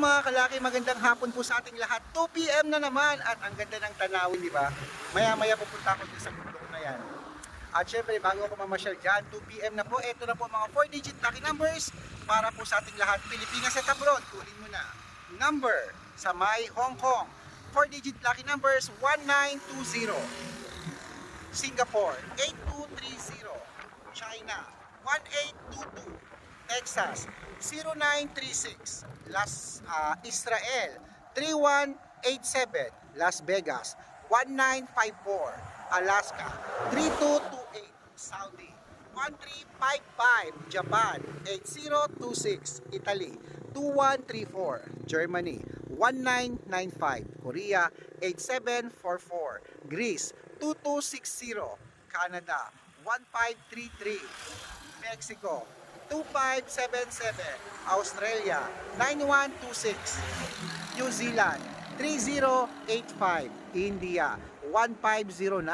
mga kalaki, magandang hapon po sa ating lahat. 2pm na naman at ang ganda ng tanawin, di ba? Maya-maya pupunta ako sa bundok na yan. At syempre, bago ako mamasyal dyan, 2pm na po. Ito na po mga 4-digit lucky numbers para po sa ating lahat. Pilipinas at abroad, kunin mo na. Number sa may Hong Kong. 4-digit lucky numbers 1920. Singapore 8230. China 1822. Texas 0936. Las ah, Israel 3187. Las Vegas 1954. Alaska 3228. Saudi 1355. Japan 8026. Italy 2134. Germany 1995. Korea 8744. Greece 2260. Canada 1533. Mexico 2577. Australia 9126. New Zealand 3085. India 1509.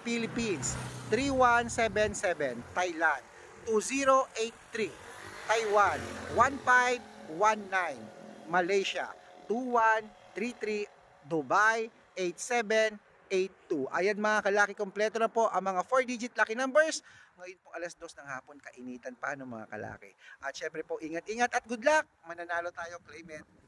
Philippines 3177. Thailand 2083. Taiwan 1519. Malaysia 2133. Dubai 8782. Ayan mga kalaki, kompleto na po ang mga 4-digit lucky numbers. Ngayon po alas 2 ng hapon, kainitan pa ng mga kalaki. At syempre po, ingat-ingat at good luck. Mananalo tayo, it.